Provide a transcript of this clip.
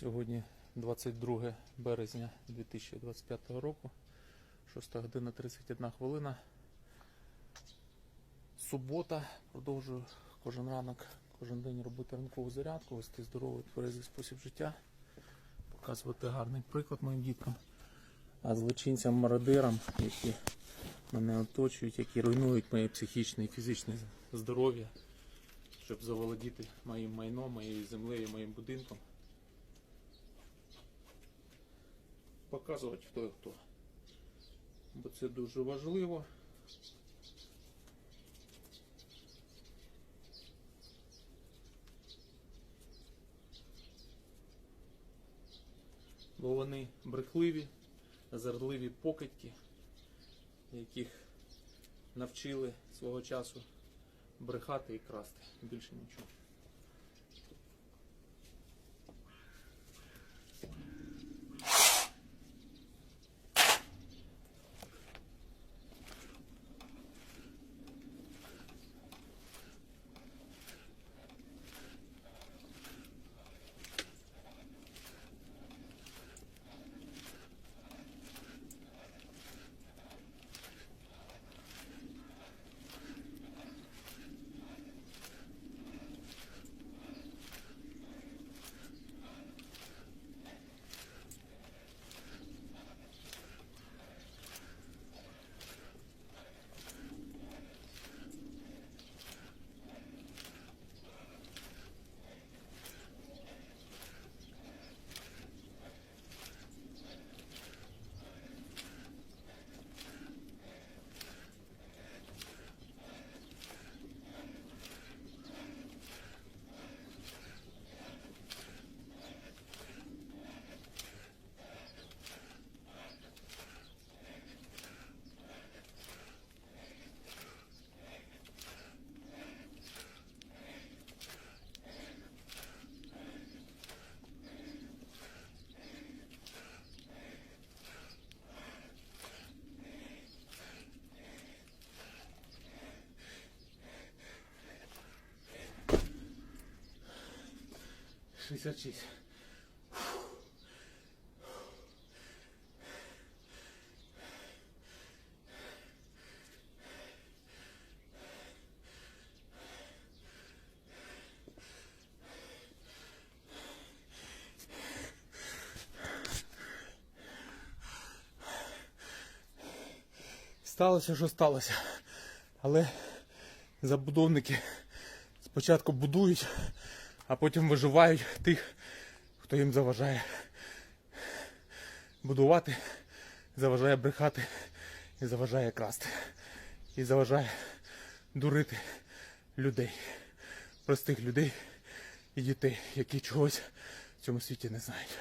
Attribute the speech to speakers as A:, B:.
A: Сьогодні 22 березня 2025 року, 6 година 31 хвилина. Субота. Продовжую кожен ранок, кожен день робити ранкову зарядку, вести здоровий тверезий спосіб життя, показувати гарний приклад моїм діткам. А злочинцям мародерам, які мене оточують, які руйнують моє психічне і фізичне здоров'я, щоб заволодіти моїм майном, моєю землею, моїм будинком. Показувати хто і хто. Бо це дуже важливо. Бо вони брехливі, зардливі покидьки, яких навчили свого часу брехати і красти. Більше нічого. Шістдесят шість. Сталося, що сталося. Але забудовники спочатку будують, а потім виживають тих, хто їм заважає будувати, заважає брехати і заважає красти. І заважає дурити людей, простих людей і дітей, які чогось в цьому світі не знають.